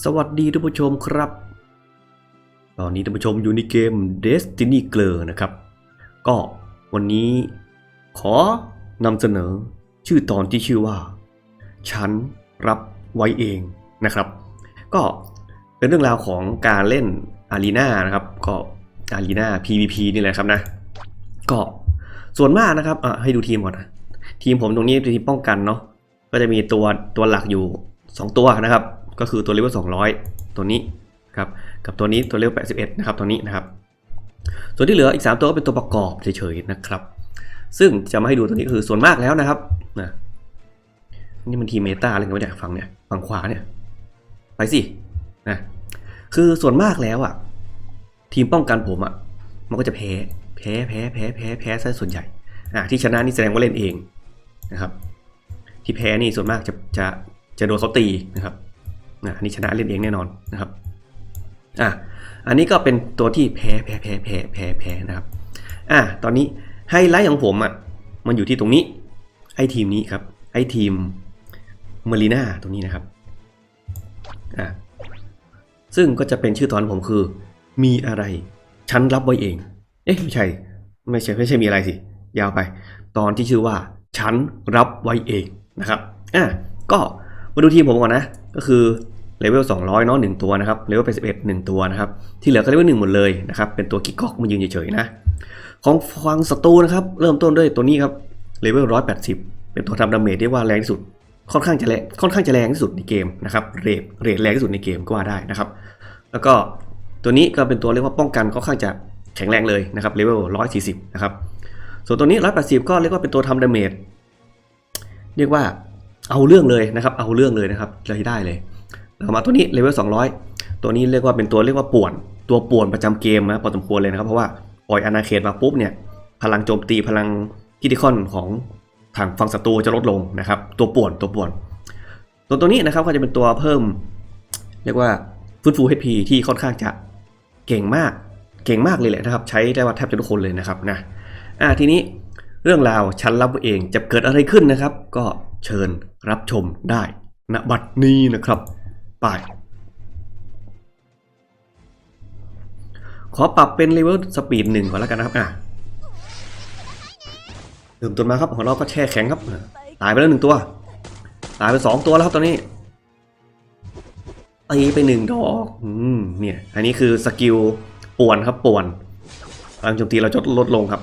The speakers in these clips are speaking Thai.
สวัสดีท่านผู้ชมครับ ตอนนี้ท่านผู้ชมอยู่ในเกม Destiny g l o นะครับ ก็วันนี้ขอนำเสนอชื่อตอนที่ชื่อว่า ฉันรับไว้เองนะครับ ก็เป็นเรื่องราวของการเล่นอารีนานะครับ ก็อารีนา PVP นี่แหละครับนะ ก็ส่วนมากนะครับอะให้ดูทีมก่อนนะทีมผมตรงนี้เป็นทีมป้องกันเนาะก็จะมีตัวตัวหลักอยู่ 2 ตัวนะครับ ก็คือตัวเลเวล200 ตัวนี้ครับกับตัวนี้ตัวเลเวล81 นะครับตัวนี้นะครับ ส่วนที่เหลืออีก 3 ตัวก็เป็นตัวประกอบเฉยๆนะครับ ซึ่งจะมาให้ดูตัวนี้ก็คือส่วนมากแล้วนะครับนะนี่มันทีเมตาอะไรกันวะเนี่ยฝั่งเนี่ยฝั่งขวาเนี่ยไปสินะคือส่วนมากแล้วอะ ทีมป้องกันผมอะ มันก็จะแพ้แพ้แพ้แพ้แพ้แพ้ซะส่วนใหญ่อะที่ชนะนี่แสดงว่าเล่นเองนะครับ ที่แพ้นี่ส่วนมากจะจะจะโดนเขาตีนะครับ อันนี้ชนะเล่นเองแน่นอนนะครับอะอันนี้ก็เป็นตัวที่แพ้แพ้แพ้แพ้แพ้แพ้นะครับอะตอนนี้ไฮไลท์ของผมอะมันอยู่ที่ตรงนี้ไอทีมนี้ครับไอทีมมารีนาตรงนี้นะครับอะซึ่งก็จะเป็นชื่อตอนผมคือ มีอะไรฉันรับไว้เอง เอ๊ะไม่ใช่ไม่ใช่ไม่ใช่มีอะไรสิ ยาวไป ตอนที่ชื่อว่าฉันรับไว้เองนะครับอะก็มาดูทีมผมก่อนนะ ก็คือ เลเวล200เนาะหนึ่งตัวนะครับเลเวล81หนึ่งตัวนะครับที่เหลือก็เลเวลหนึ่งหมดเลยนะครับเป็นตัวกิ๊กกอกมายืนเฉยๆนะของฟังศัตรูนะครับเริ่มต้นด้วยตัวนี้ครับเลเวล180 เป็นตัวทำดาเมจที่ว่าแรงที่สุดค่อนข้างจะแรงค่อนข้างจะแรงที่สุดในเกมนะครับเรทเรทแรงที่สุดในเกมก็ว่าได้นะครับ แล้วก็ตัวนี้ก็เป็นตัวเรียกว่าป้องกันค่อนข้างจะแข็งแรงเลยนะครับเลเวล140นะครับส่วนตัวนี้ 180 ก็เรียกว่าเป็นตัวทำดาเมจเรียกว่าเอาเรื่องเลยนะครับ เอาเรื่องเลยนะครับใช้ได้เลย เรามาตัวนี้เลเวล200 ตัวนี้เรียกว่าเป็นตัวเรียกว่าป่วน ตัวป่วนประจำเกมนะพอสมควรเลยนะครับ เพราะว่าปล่อยอาณาเขตมาปุ๊บเนี่ยพลังโจมตีพลังคิติคอนของทางฝั่งศัตรูจะลดลงนะครับ ตัวป่วนตัวป่วน ตัวตัวนี้นะครับก็จะเป็นตัวเพิ่ม เรียกว่าฟื้นฟู HP ที่ค่อนข้างจะเก่งมากเก่งมากเลยแหละนะครับ ใช้ได้ว่าแทบจะทุกคนเลยนะครับนะอ่าทีนี้เรื่องราวฉันรับเองจะเกิดอะไรขึ้นนะครับ ก็เชิญรับชมได้ณบัดนี้นะครับ ไป ขอปรับเป็นเลเวลสปีดหนึ่งก่อนแล้วกันนะครับ อะเริ่มต้นมาครับ ของเราก็แช่แข็งครับ ตายไปแล้วหนึ่งตัว ตายไปสองตัวแล้วครับตอนนี้ตีไปหนึ่งดอก อืม เนี่ย อันนี้คือสกิลป่วนครับป่วนพลังโจมตีเราจะลดลงครับ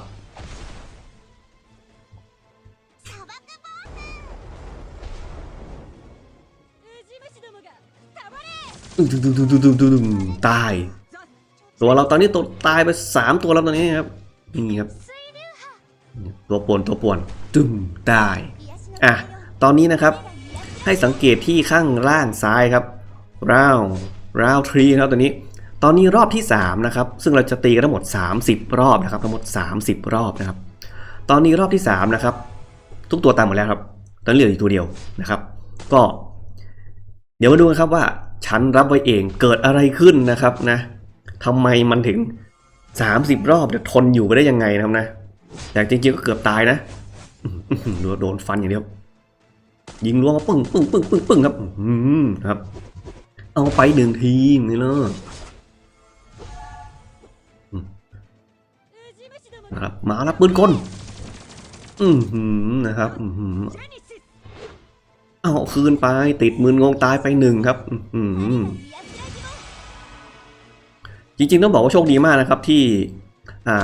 ตึ้งตึ้งตึ้งตึ้งตึ้งตึ้งตึ้งตาย ตัวเราตอนนี้ตัวตายไปสามตัวแล้วตอนนี้ครับนี่ครับ ตัวป่วนตัวป่วนตึ้งตายอะตอนนี้นะครับ ให้สังเกตที่ข้างล่างซ้ายครับ round round tree นะครับตัวนี้ ตอนนี้รอบที่ 3 นะครับ ซึ่งเราจะตีกันทั้งหมด 30 รอบนะครับทั้งหมด 30 รอบนะครับ ตอนนี้รอบที่ 3 นะครับ ทุกตัวตายหมดแล้วครับ ตอนนี้เหลืออยู่ตัวเดียวนะครับ ก็ เดี๋ยวมาดูกันครับว่า ฉันรับไว้เองเกิดอะไรขึ้นนะครับนะทำไมมันถึง 30 รอบจะทนอยู่ไปได้ยังไงนะครับนะแต่จริงๆก็เกือบตายนะโดนโดนฟันอย่างเดียวยิงล้วงมาปึ้งปึ้งปึ้งปึ้งปึ้งครับอืมครับ เอาไปหนึ่งทีนี่เนาะนะครับมาแล้วปืนกลอือหือนะครับอือหือ เอาคืนไปติดมืนงงตายไปหนึ่งครับจริงๆต้องบอกว่าโชคดีมากนะครับที่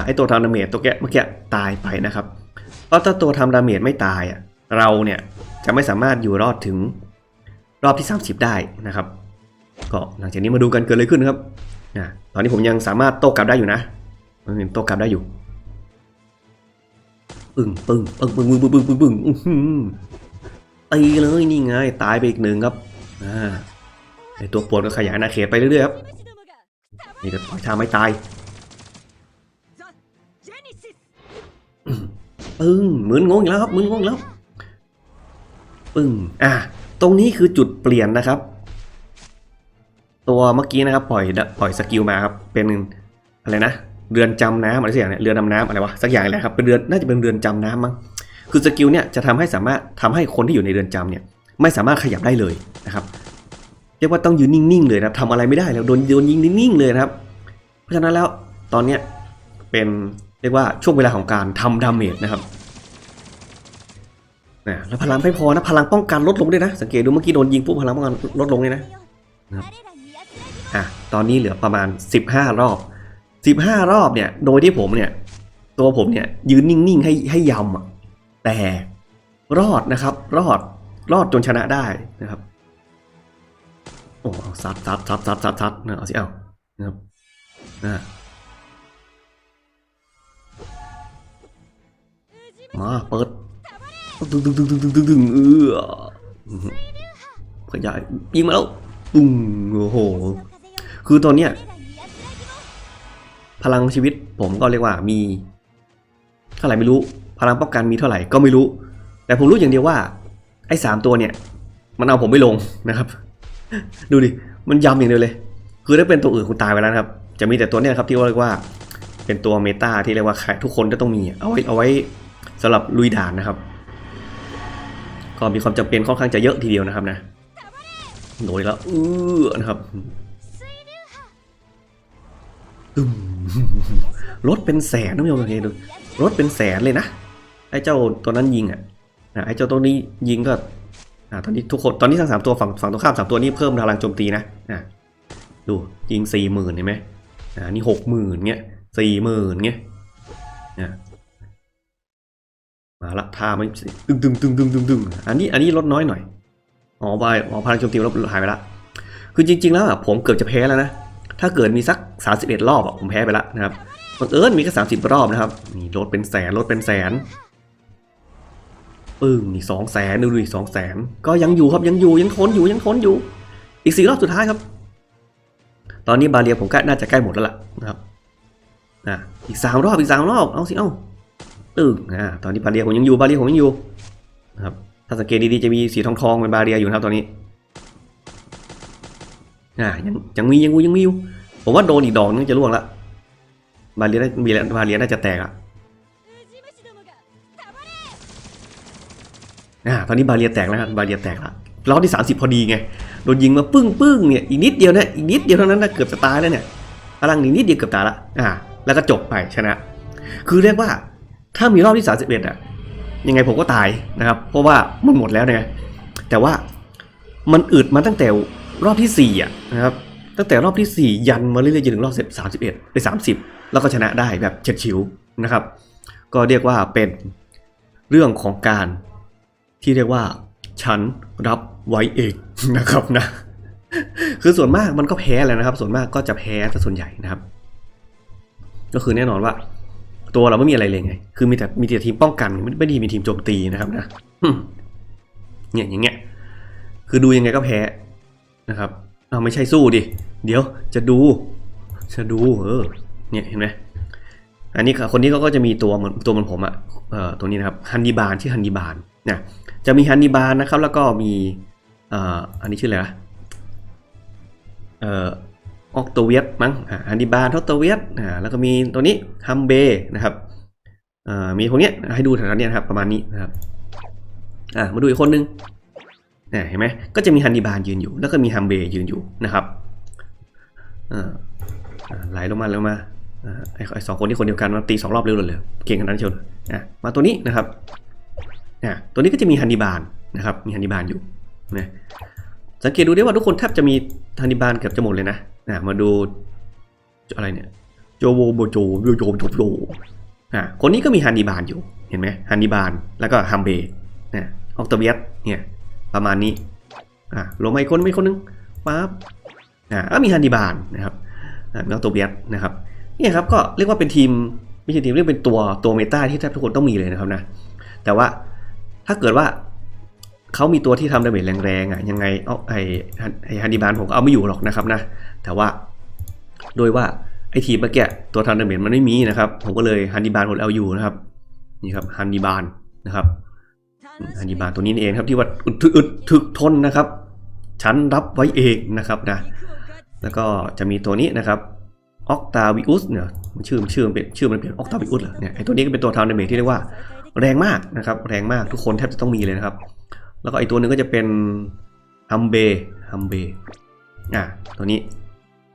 ไอตัวทำดาเมจตัวแกเมื่อกี้ตายไปนะครับ เพราะถ้าตัวทำดาเมจไม่ตายเราเนี่ยจะไม่สามารถอยู่รอดถึงรอบที่ 30 ได้นะครับ ก็หลังจากนี้มาดูกันเกิดอะไรขึ้นครับตอนนี้ผมยังสามารถโต้กลับได้อยู่นะมันโต้กลับได้อยู่ปึ้งปึ้งปึ้งปึ้งปึ้งปึ้งปึ้ง ตีเลยนี่ไงตายไปอีกหนึ่งครับอ่าไอตัวปวดก็ขยายอาณาเขตไปเรื่อยๆครับนี่ก็ถ้าไม่ตายปึ้งเหมือนงงอีกแล้วครับเหมือนงงแล้วปึ้งอะตรงนี้คือจุดเปลี่ยนนะครับ ตัวเมื่อกี้นะครับปล่อยปล่อยสกิลมาครับเป็นอะไรนะเรือนจำน้ำอะไรสักอย่างเนี่ยเรือดำน้ำอะไรวะสักอย่างอะไรครับเป็นเรือนน่าจะเป็นเรือนจำน้ำมั้ง คือสกิลเนี่ยจะทำให้สามารถทำให้คนที่อยู่ในเรือนจำเนี่ยไม่สามารถขยับได้เลยนะครับเรียกว่าต้องยืนนิ่งๆเลยนะครับทำอะไรไม่ได้แล้วโดนโดนยิงนิ่งๆเลยนะครับ เพราะฉะนั้นแล้วตอนเนี้ยเป็นเรียกว่าช่วงเวลาของการทำดาเมจนะครับนะแล้วพลังไม่พอนะพลังป้องกันลดลงด้วยนะ สังเกตดูเมื่อกี้โดนยิงปุ๊บพลังป้องกันลดลงเลยนะอะตอนนี้เหลือประมาณ 15 รอบ 15 รอบเนี่ยโดยที่ผมเนี่ยตัวผมเนี่ยยืนนิ่งๆให้ให้ยำอะ แต่รอดนะครับ รอดรอดจนชนะได้นะครับ โอ้เอาซัดซัดซัดซัดซัดซัดนะเอาสิเอานะครับนะมาเปิดดึงดึงดึงดึงดึงดึงดึงเออขยายยิงมาแล้วปุ้งโอ้โห คือตอนเนี้ยพลังชีวิตผมก็เรียกว่ามีเท่าไหร่ไม่รู้ พลังป้องกันมีเท่าไหร่ก็ไม่รู้ แต่ผมรู้อย่างเดียวว่าไอ้สามตัวเนี่ย มันเอาผมไม่ลงนะครับ ดูดิมันยำอย่างเดียวเลย คือถ้าเป็นตัวอื่นคุณตายไปแล้วนะครับ จะมีแต่ตัวเนี้ยครับที่เรียกว่า เป็นตัวเมตาที่เรียกว่าทุกคนก็ต้องมีเอาไว้เอาไว้สำหรับลุยด่านนะครับก็มีความจำเป็นค่อนข้างจะเยอะทีเดียวนะครับนะโดยแล้วเออนะครับรถเป็นแสนนะพี่ผู้ชมสังเกตดูรถเป็นแสนเลยนะ ไอ้เจ้าตัวนั้นยิงอะไอ้เจ้าตัวนี้ยิงก็อ่าตอนนี้ทุกคนตอนนี้ทั้งสามตัวฝั่งฝั่งตรงข้ามสามตัวนี้เพิ่มพลังโจมตีนะอะดูยิงสี่หมื่นเห็นไหมอ่านี่หกหมื่นเงี้ยสี่หมื่นเงี้ยมาละท่าไมันตึงตึงตึงตึงตึงตึงอันนี้อันนี้ลดน้อยหน่อยอ๋อบายอ๋อพลังโจมตีลดหายไปละคือจริง ๆ แล้วอะผมเกือบจะแพ้แล้วนะถ้าเกิดมีสัก 31 รอบอะผมแพ้ไปล้วนะครับบังเอิญมีแค่30 รอบนะครับนี่ลดเป็นแสนลดเป็นแสน ปึ้งนี่สองแสนดูดิสองแสนก็ยังอยู่ครับยังอยู่ยังทนอยู่ยังทนอยู่ อีกสี่รอบสุดท้ายครับ ตอนนี้บาเรียผมก็น่าจะใกล้หมดแล้วล่ะนะครับอะอีกสามรอบอีกสามรอบเอาสิเอาตึ้งอ่าตอนนี้บาเรียผมยังอยู่บาเรียผมยังอยู่นะครับถ้าสังเกตดีๆจะมีสีทองทองเป็นบาเรียอยู่นะครับตอนนี้อ่ายังยังมียังมียังมีอยู่ผมว่าโดนอีกดอกนึงจะล่วงละบาเลียบาเลียน่าจะแตกอะ อ่าตอนนี้บาเลียแตกแล้วครับบาเลียแตกละรอบที่ 30 พอดีไง โดนยิงมาปึ้งปึ้งเนี่ย อีกนิดเดียวนะ อีกนิดเดียวเท่านั้นนะ เกือบจะตายแล้วเนี่ยพลังนีนิดเดียวเกือบตายละ อ่า แล้วก็จบไปชนะ คือเรียกว่า ถ้ามีรอบที่ 31อะ ยังไงผมก็ตายนะครับ เพราะว่ามันหมดแล้วเนี่ยแต่ว่ามันอึดมาตั้งแต่รอบที่สี่อะนะครับ ตั้งแต่รอบที่ 4 ยันมาเรื่อยๆจนถึงรอบเสร็จ31ไป30แล้วก็ชนะได้แบบเฉียดฉิวนะครับ ก็เรียกว่าเป็นเรื่องของการ ที่เรียกว่า ฉันรับไว้เองนะครับนะคือส่วนมากมันก็แพ้แหล้วนะครับ ส่วนมากก็จะแพ้ซะส่วนใหญ่นะครับ ก็คือแน่นอนว่า ตัวเราไม่มีอะไรเลยไง คือมีแต่มีแต่ทีมป้องกันไม่ได้มีทีมโจมตีนะครับนะเนี่ยอย่างเงี้ยคือดูยังไงก็แพ้นะครับเอาไม่ใช่สู้ดิเดี๋ยวจะดู จะดูเออเนี่ยเห็นไหมอันนี้ค่ะคนนี้เขาก็จะมีตัวเหมือนตัวเหมือนผมอะเอ่อตัวนี้นะครับฮันนีบาลชื่อฮันนีบาล นะจะมีฮันนีบาลนะครับ แล้วก็มีเอ่ออันนี้ชื่ออะไรนะเอ่อออกโตเวียตมั้งฮันนีบาลทอตโตเวียตอ่าแล้วก็มีตัวนี้ฮัมเบนะครับเอ่อมีพวกเนี้ยให้ดูแถวๆนี้นะครับประมาณนี้นะครับอ่ามาดูอีกคนนึงอ่าเห็นไหมก็จะมีฮันนีบาลยืนอยู่ แล้วก็มีฮัมเบย์ยืนอยู่นะครับไหลลงมาลงมาไอ้สองคนที่คนเดียวกันมาตีสองรอบเร็วเลยเก่งขนาดนั้นเชียวเลยมาตัวนี้นะครับ อ่าตัวนี้ก็จะมีฮันนีบาลนะครับมีฮันนีบาลอยู่นะสังเกตดูได้ว่าทุกคนแทบจะมีฮันนีบาลเกือบจะหมดเลยนะอ่ามาดูอะไรเนี่ยโจโวโบโจโยโจโจโจอ่าคนนี้ก็มีฮันนีบาลอยู่เห็นไหมฮันนีบาลแล้วก็ฮัมเบย์นะออกตเวียสเนี่ยประมาณนี้อะลงมาอีกคนไม่คนนึงปั๊บอะก็มีฮันดีบานนะครับอะมีออโตเบียสนะครับนี่ครับก็เรียกว่าเป็นทีมไม่ใช่ทีมเรียกเป็นตัวตัวเมตาที่แทบทุกคนต้องมีเลยนะครับนะแต่ว่า ถ้าเกิดว่าเขามีตัวที่ทำดาเมจแรงๆอะยังไงเอาไอไอฮันดีบานผมก็เอาไม่อยู่หรอกนะครับนะ แต่ว่าโดยว่าไอทีมเมื่อกี้ตัวทำดาเมจมันไม่มีนะครับ ผมก็เลยฮันดีบานผมเอาอยู่นะครับ นี่ครับฮันดีบานนะครับฮันนีบาลตัวนี้เองครับที่ว่าอึดถึกอึดถึกทนนะครับฉันรับไว้เองนะครับนะ แล้วก็จะมีตัวนี้นะครับออกตาวิอุสเนี่ยชื่อมันชื่อมันเป็นชื่อมันเป็นออกตาวิอุสเหรอเนี่ยไอตัวนี้ก็เป็นตัวทาวน์ดาเมจที่เรียกว่า แรงมากนะครับแรงมากทุกคนแทบจะต้องมีเลยนะครับ แล้วก็ไอตัวหนึงก็จะเป็นฮัมเบฮัมเบอะตัวนี้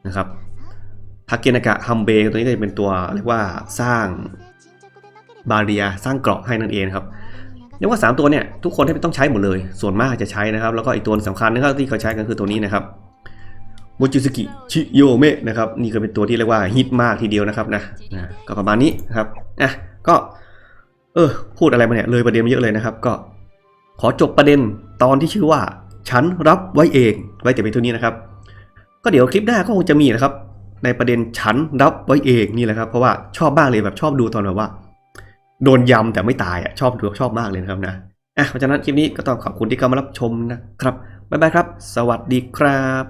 นะครับทาเกนากะฮัมเบตัวนี้ก็จะเป็นตัวเรียกว่าสร้างบาเรียสร้างเกราะให้นั่นเองครับเรียกว่า 3 ตัวเนี่ยทุกคนแที่ต้องใช้หมดเลย ส่วนมากจะใช้นะครับ แล้วก็อีกตัวสำคัญนะครับที่เขาใช้กันคือตัวนี้นะครับโมจิสกิชิโยเมะนะครับนี่ก็เป็นตัวที่เรียกว่าฮิตมากทีเดียวนะครับนะนะก็ประมาณนี้นะครับอะก็ ออ พูดอะไรมาเนี่ยเลยประเด็นมาเยอะเลยนะครับ ก็ ขอจบประเด็นตอนที่ชื่อว่า ฉันรับไว้เองไว้แต่เพียงเท่านี้นะครับ ก็เดี๋ยวคลิปหน้าก็คงจะมีนะครับ ในประเด็นฉันรับไว้เองนี่แหละครับ เพราะว่าชอบมากเลยแบบชอบดูตอนแบบว่า โดนยำแต่ไม่ตายอะชอบดูชอบมากเลยนะครับนะอะเพราะฉะนั้นคลิปนี้ก็ต้องขอบคุณที่เข้ามารับชมนะครับบ๊ายบายครับ สวัสดีครับ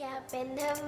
อยาเป็นธอไหม